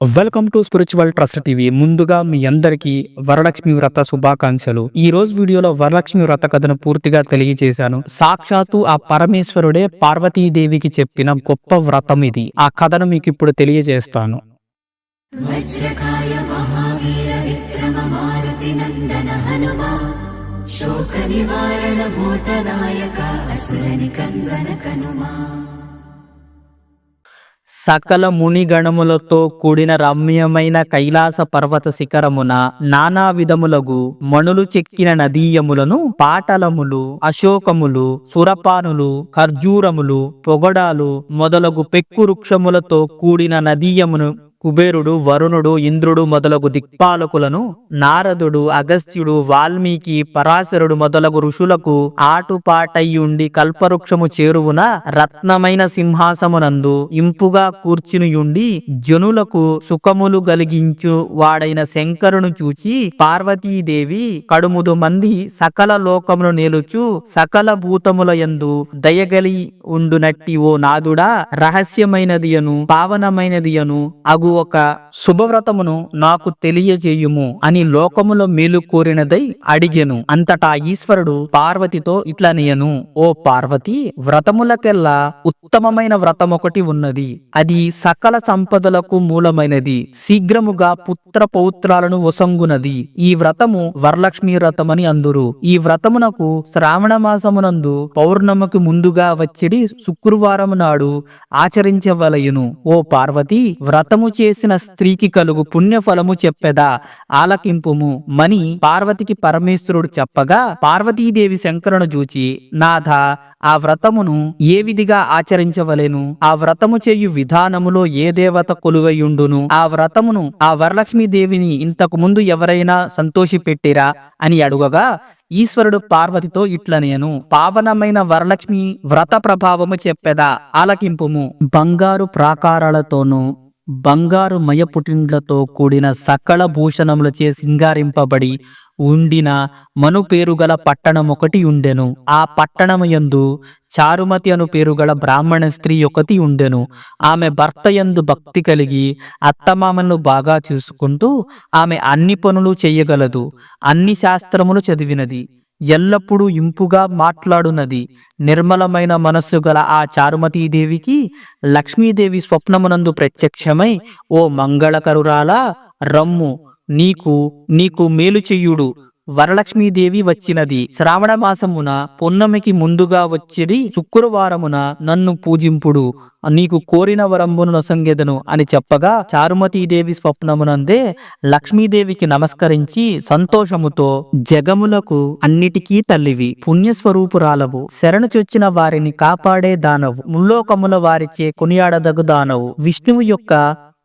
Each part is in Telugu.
Welcome to spiritual trust TV ముందుగా మీ అందరికీ వరలక్ష్మి వ్రత శుభాకాంక్షలు. ఈ రోజు వీడియోలో వరలక్ష్మి వ్రత కథను పూర్తిగా తెలియజేశాను. సాక్షాత్తు ఆ పరమేశ్వరుడే పార్వతీదేవికి చెప్పిన గొప్ప వ్రతం ఇది. ఆ కథను మీకు ఇప్పుడు తెలియజేస్తాను. శోక నివారణ అసురని కందన కనుమా. సకల మునిగణములతో కూడిన రమ్యమైన కైలాస పర్వత శిఖరమున నానా విధములగు మణులు చెక్కిన నదీయములను పాటలములు అశోకములు సురపానులు ఖర్జూరములు పొగడాలు మొదలగు పెక్కు వృక్షములతో కూడిన నదీయమును కుబేరుడు వరుణుడు ఇంద్రుడు మొదలగు దిక్పాలకులను నారదుడు అగస్త్యుడు వాల్మీకి పరాశరుడు మొదలగు ఋషులకు ఆటుపాటయ్యుండి కల్పవృక్షము చేరువున రత్నమైన సింహాసమునందు ఇంపుగా కూర్చునియుండి జనులకు సుఖములు గలిగించు వాడైన శంకరును చూచి పార్వతీదేవి కడుముదు మంది సకల లోకమును నేలుచు సకల భూతముల యందు దయగలి ఉండునట్టి ఓ నాదుడా రహస్యమైనది పావనమైనదియను పావనమైనది అగు ఒక శుభవ్రతమును నాకు తెలియజేయుము అని లోకములో మేలు కోరినదై అడిగెను. అంతటా ఈశ్వరుడు పార్వతితో ఇట్లనియను ఓ పార్వతి వ్రతములకెల్లా ఉత్తమమైన వ్రతం ఒకటి ఉన్నది. అది సకల సంపదలకు మూలమైనది. శీఘ్రముగా పుత్ర పౌత్రాలను వసంగునది. ఈ వ్రతము వరలక్ష్మి వ్రతమని అందురు. ఈ వ్రతమునకు శ్రావణ మాసమునందు పౌర్ణమకి ముందుగా వచ్చిడి శుక్రవారం నాడు ఆచరించవలయును ఓ పార్వతి వ్రతము చేసిన స్త్రీకి కలుగు పుణ్యఫలము చెప్పెదా? ఆలకింపుము. మని పార్వతికి పరమేశ్వరుడు చెప్పగా పార్వతీదేవి శంకరును చూచి నాథ ఆ వ్రతమును ఏ విధిగా ఆచరించవలెను? ఆ వ్రతము చేయు విధానములో ఏ దేవత కొలువయుండును? ఆ వ్రతమును ఆ వరలక్ష్మీదేవిని ఇంతకు ముందు ఎవరైనా సంతోషిపెట్టిరా? అని అడుగగా ఈశ్వరుడు పార్వతితో ఇట్ల నేను పావనమైన వరలక్ష్మి వ్రత ప్రభావము చెప్పెదా? ఆలకింపుము. బంగారు ప్రాకారాలతోనూ బంగారు మయపుటిండ్లతో కూడిన సకల భూషణములచే సింగారింపబడి ఉండిన మను పేరుగల పట్టణం ఒకటి ఉండెను. ఆ పట్టణము యందు చారుమతి అను పేరుగల బ్రాహ్మణ స్త్రీ ఒకటి ఉండెను. ఆమె భర్త యందు భక్తి కలిగి అత్తమామలను బాగా చూసుకుంటూ ఆమె అన్ని పనులు చేయగలదు. అన్ని శాస్త్రములు చదివినది. ఎల్లప్పుడూ ఇంపుగా మాట్లాడునది. నిర్మలమైన మనస్సు గల ఆ చారుమతీదేవికి లక్ష్మీదేవి స్వప్నమునందు ప్రత్యక్షమై ఓ మంగళకరురాలా రమ్ము. నీకు నీకు మేలు చెయ్యుడు వరలక్ష్మీదేవి వచ్చినది. శ్రావణ మాసమున పొన్నమికి ముందుగా వచ్చిడి శుక్రవారమున నన్ను పూజింపుడు. నీకు కోరిన వరంబును నొసంగెదను అని చెప్పగా చారుమతీదేవి స్వప్నమునందే లక్ష్మీదేవికి నమస్కరించి సంతోషముతో జగములకు అన్నిటికీ తల్లివి. పుణ్యస్వరూపురాలవు. శరణు చొచ్చిన వారిని కాపాడే దానవు. ముల్లోకముల వారిచే కొనియాడదగు దానవు. విష్ణువు యొక్క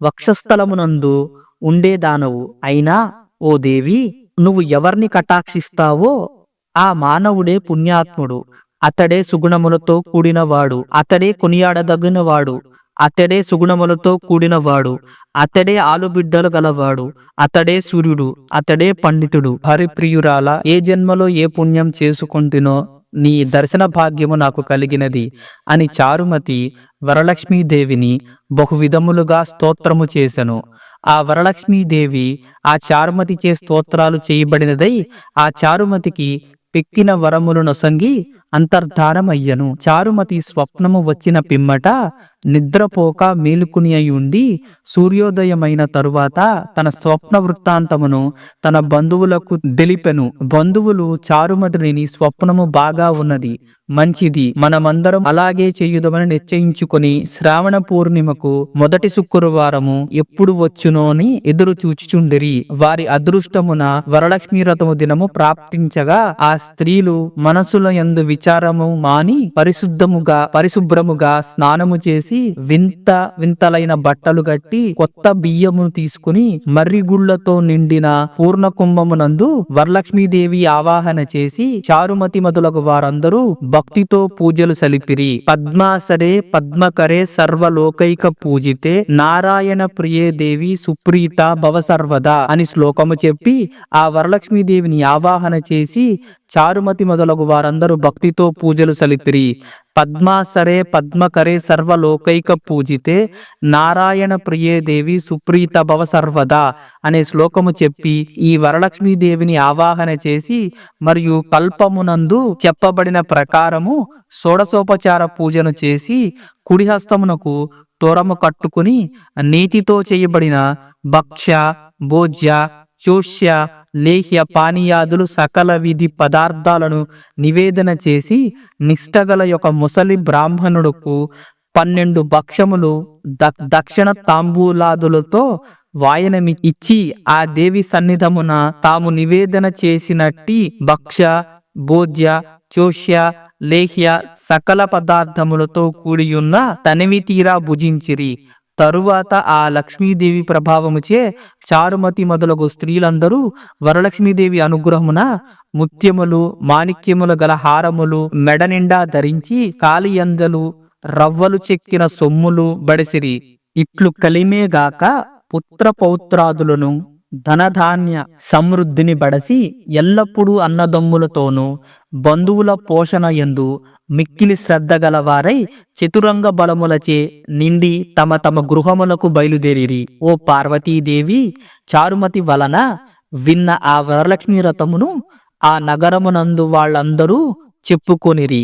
వక్షస్థలమునందు ఉండే దానవు. అయినా ఓ దేవి నువ్వు ఎవరిని కటాక్షిస్తావో ఆ మానవుడే పుణ్యాత్ముడు. అతడే సుగుణములతో కూడినవాడు. అతడే కొనియాడదగినవాడు. అతడే సుగుణములతో కూడినవాడు. అతడే ఆలుబిడ్డలు గలవాడు. అతడే సూర్యుడు. అతడే పండితుడు. హరిప్రియురాల ఏ జన్మలో ఏ పుణ్యం చేసుకుంటునో నీ దర్శన భాగ్యము నాకు కలిగినది అని చారుమతి వరలక్ష్మీదేవిని బహువిధములుగా స్తోత్రము చేసెను. ఆ వరలక్ష్మీదేవి ఆ చారుమతి చే స్తోత్రాలు చేయబడినదై ఆ చారుమతికి పెక్కిన వరములు నొసంగి అంతర్ధానమయ్యను. చారుమతి స్వప్నము వచ్చిన పిమ్మట నిద్రపోక మేలుకుని అయి ఉండి సూర్యోదయమైన తరువాత తన స్వప్న వృత్తాంతమును తన బంధువులకు తెలిపెను. బంధువులు చారుమతిని స్వప్నము బాగా ఉన్నది. మంచిది. మనమందరం అలాగే చేయుదమని నిశ్చయించుకొని శ్రావణ పూర్ణిమకు మొదటి శుక్రవారము ఎప్పుడు వచ్చునో అని ఎదురు చూచుచుండిరి. వారి అదృష్టమున వరలక్ష్మీ రథము దినము ప్రాప్తించగా ఆ స్త్రీలు మనసుల ఎందు విచారము మాని పరిశుద్ధముగా పరిశుభ్రముగా స్నానము చేసి వింత వింతలైన బట్టలు కట్టి కొత్త బియ్యము తీసుకుని మర్రిగుళ్ళతో నిండిన పూర్ణ కుంభమునందు వరలక్ష్మీదేవి ఆవాహన చేసి చారుమతి మొదలగు వారందరూ భక్తితో పూజలు సలిపిరి. పద్మాసరే పద్మకరే సర్వలోకైక పూజితే నారాయణ ప్రియే దేవి సుప్రీత భవ సర్వదా అని శ్లోకము చెప్పి ఆ వరలక్ష్మీదేవిని ఆవాహన చేసి చారుమతి మొదలగు వారందరూ భక్తితో పూజలు సలిపిరి పద్మాసరే పద్మకరే సర్వలోకైక పూజితే నారాయణ ప్రియే దేవి సుప్రీత భవ సర్వదా అనే శ్లోకము చెప్పి ఈ వరలక్ష్మీదేవిని ఆవాహన చేసి మరియు కల్పమునందు చెప్పబడిన ప్రకారము షోడసోపచార పూజను చేసి కుడిహస్తమునకు తోరము కట్టుకుని నీతితో చేయబడిన భక్ష్య భోజ్య చోష్య లేహ్య పానీయాదులు సకల విధి పదార్థాలను నివేదన చేసి నిష్టగల యొక్క ముసలి బ్రాహ్మణుడుకు పన్నెండు భక్ష్యములు ద- దక్షిణ తాంబూలాదులతో వాయనమి ఇచ్చి ఆ దేవి సన్నిధమున తాము నివేదన చేసినట్టి భక్ష్య భోజ్య చోష్య లేహ్య సకల పదార్థములతో కూడియున్న తనివి తీరా భుజించిరి. తరువాత ఆ లక్ష్మీదేవి ప్రభావముచే చారుమతి మొదలగు స్త్రీలందరూ వరలక్ష్మీదేవి అనుగ్రహమున ముత్యములు మాణిక్యములు గల హారములు మెడ నిండా ధరించి కాలియందలు రవ్వలు చెక్కిన సొమ్ములు బడిసిరి. ఇట్లు కలిమేగాక పుత్ర పౌత్రాదులను ధనధాన్య సమృద్ధిని బడసి ఎల్లప్పుడూ అన్నదమ్ములతోనూ బంధువుల పోషణ ఎందు మిక్కిలి శ్రద్ధ గలవారై చతురంగ బలములచే నిండి తమ తమ గృహములకు బయలుదేరిరి. ఓ పార్వతీదేవి చారుమతి వలన విన్న ఆ వరలక్ష్మి రథమును ఆ నగరమునందు వాళ్ళందరూ చెప్పుకొనిరి.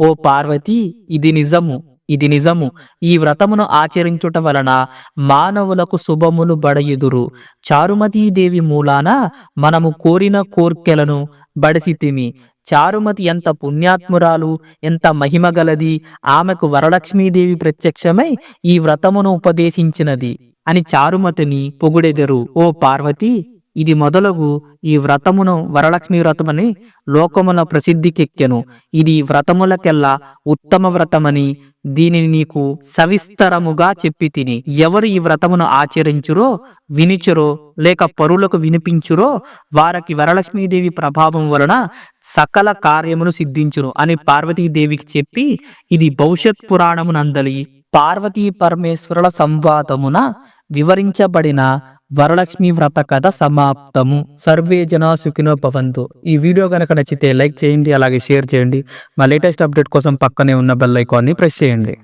ఓ పార్వతి ఇది నిజము. ఇది నిజము. ఈ వ్రతమును ఆచరించుట వలన మానవులకు శుభములు బడయుదురు. చారుమతీదేవి మూలాన మనము కోరిన కోర్కెలను బడిసితిమి చారుమతి ఎంత పుణ్యాత్మురాలు ఎంత మహిమ గలది ఆమెకు వరలక్ష్మీదేవి ప్రత్యక్షమై ఈ వ్రతమును ఉపదేశించినది అని చారుమతిని పొగుడెదరు. ఓ పార్వతి! ఇది మొదలగు ఈ వ్రతమును వరలక్ష్మి వ్రతమని లోకమున ప్రసిద్ధికెక్కెను. ఇది వ్రతములకెల్లా ఉత్తమ వ్రతమని దీనిని నీకు సవిస్తరముగా చెప్పి తిని. ఎవరు ఈ వ్రతమును ఆచరించురో వినిచురో లేక పరులకు వినిపించురో వారికి వరలక్ష్మీదేవి ప్రభావం వలన సకల కార్యమును సిద్ధించును అని పార్వతీదేవికి చెప్పి ఇది భవిష్యత్ పురాణమునందలి పార్వతీ పరమేశ్వరుల సంవాదమున వివరించబడిన వరలక్ష్మి వ్రత కథ సమాప్తము. సర్వే జనా సుఖినో భవంతు. ఈ వీడియో కనుక నచ్చితే లైక్ చేయండి అలాగే షేర్ చేయండి. మా లేటెస్ట్ అప్డేట్ కోసం పక్కనే ఉన్న బెల్ ఐకాన్ని ప్రెస్ చేయండి.